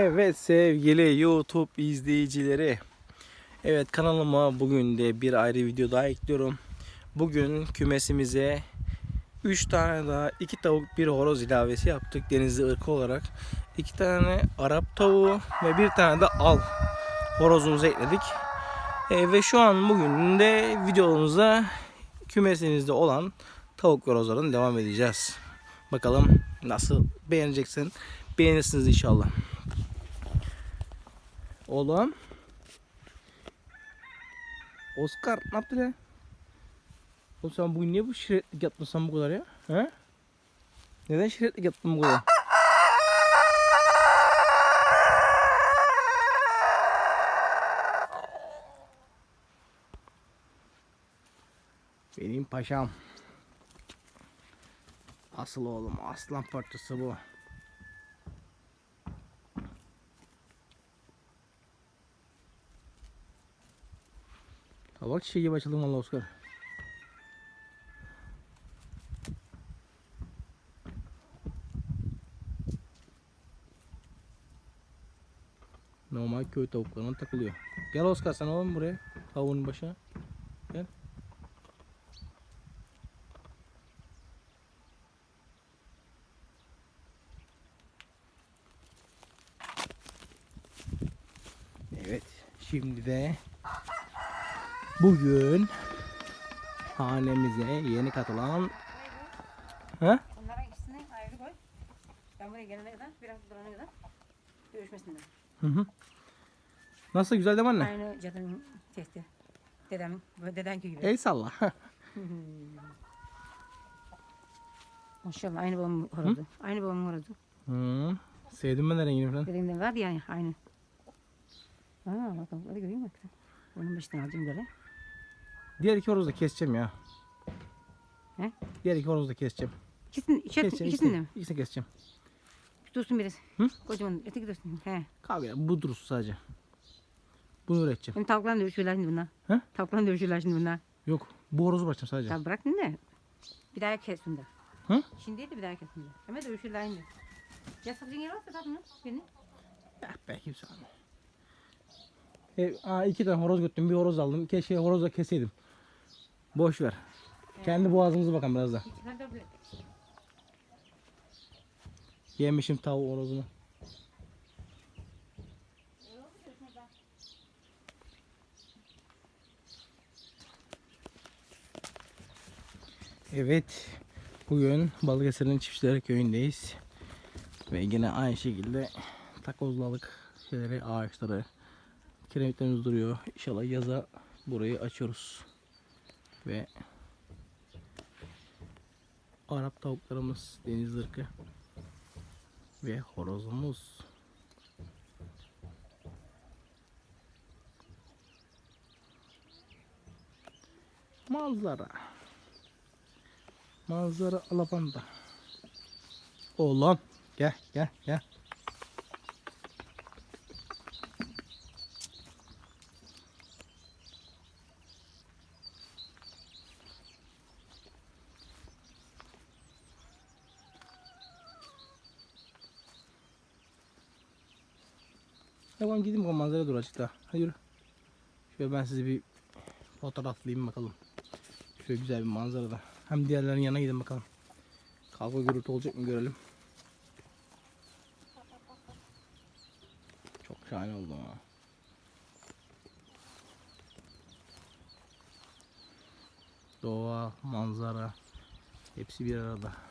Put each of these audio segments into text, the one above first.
Evet sevgili YouTube izleyicileri. Evet kanalıma bugün de bir ayrı video daha ekliyorum. Bugün kümesimize 3 tane daha 2 tavuk bir horoz ilavesi yaptık denizli ırkı olarak. 2 tane Arap tavuğu ve bir tane de al horozumuzu ekledik. E, ve şu an bugün de videomuza kümesimizde olan tavuk ve horozların devam edeceğiz. Bakalım nasıl beğeneceksin. Beğenirsiniz inşallah. Oğlum. Oscar ne yaptı lan? Oğlum sen bugün niye bu şiretlik yaptın sen bu kadar ya? He? Neden şiretlik yaptın bu kadar? Benim paşam. Asıl oğlum aslan parçası bu. Ha bak şey gibi açıldım valla Oscar. Normal köy tavuklarına takılıyor. Gel Oscar sen oğlum buraya. Tavuğun başına. Gel. Evet. Şimdi de bugün hanemize yeni katılan ha? Onlara ikisini ayrı koy. Ben buraya gelene kadar, biraz durana kadar görüşmesinler. Hı hı. Nasıl güzel değil mi anne? Aynı cadının testi. Dedem, böyle dedenki gibi. El salla. Maşallah aynı babamın horozu. Aynı babamın horozu. Hı. Sevdim ben de rengini falan. Dedemden var yani aynı. Aa bakalım hadi göreyim bak. Onun başından alacağım böyle. Diğer iki horozu da keseceğim ya. He? Diğer iki horozu da keseceğim. İkisini, ikisini, Keseceğim. ikisini de mi? İkisini keseceğim. Dursun biraz. Hı? Kocaman öteki dursun. He. Kavga ya. Bu dursun sadece. Bunu üreteceğim. Hem tavuklarla dövüşüyorlar şimdi bunlar. He? Tavuklarla dövüşüyorlar şimdi bunlar. Yok. Bu horozu bırakacağım sadece. Tabi bırak de. Bir daha kes şimdi. Hı? Şimdi değil de bir daha kes şimdi. Ama dövüşürler şimdi. Ya sakın yer varsa tatlı birini. Eh be kimse almıyor. E, aa, iki tane horoz götürdüm. Bir horoz aldım. Keşke horoz da keseydim. Boş ver. Kendi boğazımıza bakalım biraz da. Yemişim tavuğu horozunu. Evet. Bugün Balıkesir'in Çiftçiler Köyü'ndeyiz. Ve yine aynı şekilde takozlalık şeyleri, ağaçları, kiremitlerimiz duruyor. İnşallah yaza burayı açıyoruz. Ve Arap tavuklarımız, deniz ırkı ve horozumuz. Manzara. Manzara alabanda. Oğlum gel gel gel. Tamam gideyim o manzara dur açıkta. Hadi yürü. Şöyle ben sizi bir fotoğraflayayım bakalım. Şöyle güzel bir manzarada. Hem diğerlerin yanına gidin bakalım. Kavga gürültü olacak mı görelim. Çok şahane oldu ama. Doğa, manzara hepsi bir arada.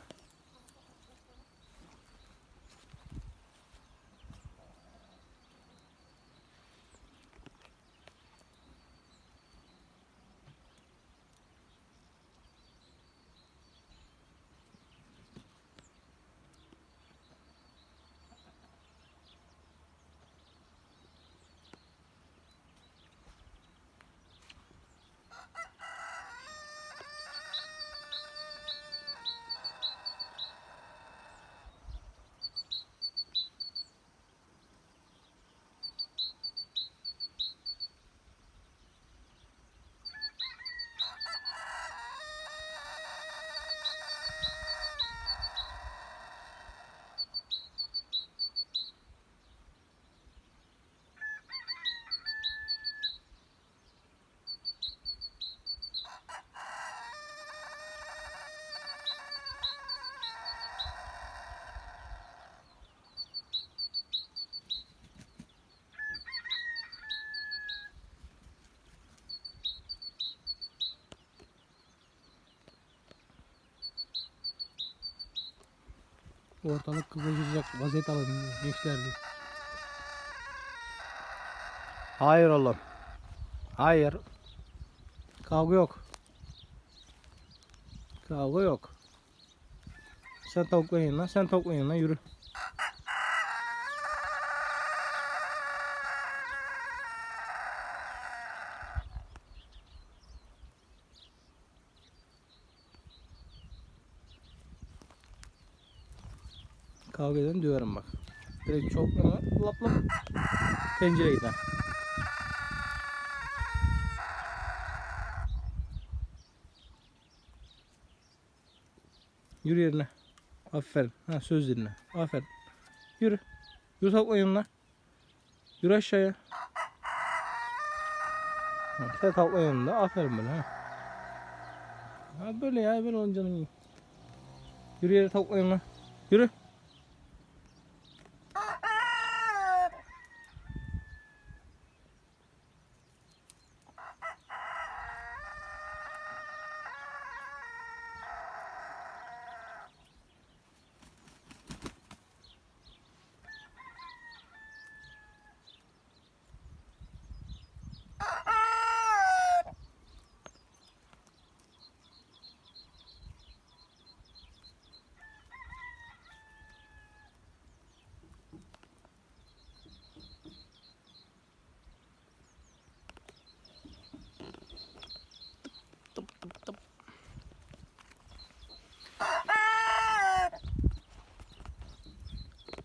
Ortalık kızışacak vaziyet alın gençler diye. Hayır oğlum. Hayır. Kavga yok. Kavga yok. Sen tavukla yanına, sen tavukla yanına yürü. Kavga eden döverim bak. Direkt çok lap lap pencereye gider. Yürü yerine. Aferin. Ha söz dinle. Aferin. Yürü. Yürü tavukla yanına. Yürü aşağıya. Ha, sen tavukla yanında. Aferin böyle ha. Ha böyle ya böyle olunca canım. Yürü yere tavukla yanına. Yürü.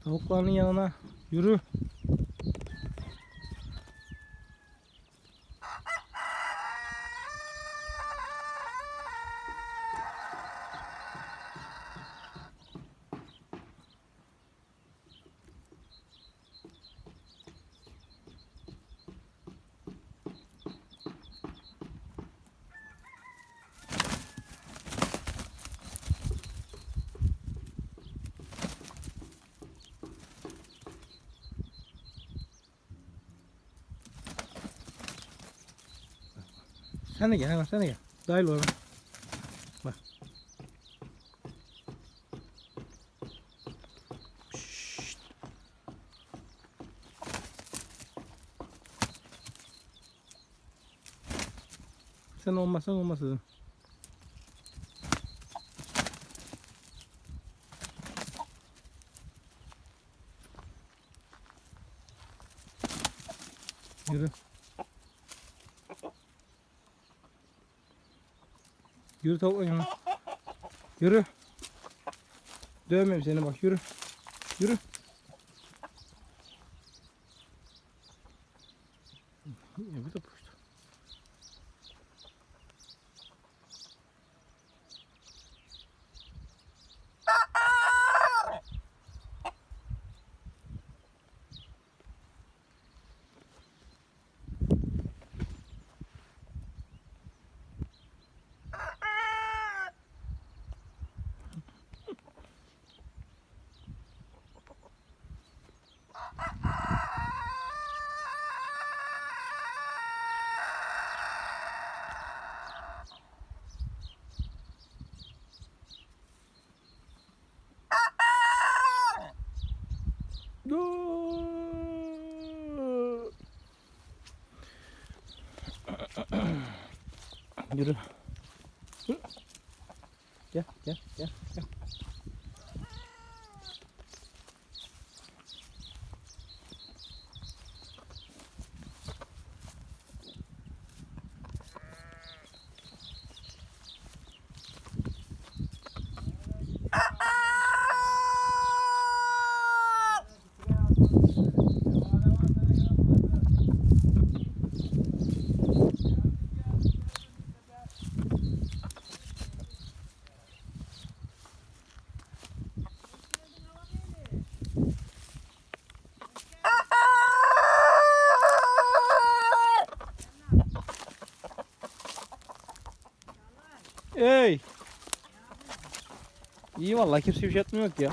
Tavukların yanına. Yürü. Sen de gel hemen sen de gel. Dahil ol hemen. Bak. Şşt. Sen olmasan olmaz dedim. Yürü. Yürü tavuk yanına. Yürü. Dövmem seni bak yürü. Yürü. Ya bir de puştu. Dur. Yürü. Gel gel gel gel. İyi vallahi kimse bir şey yapmıyor ki ya.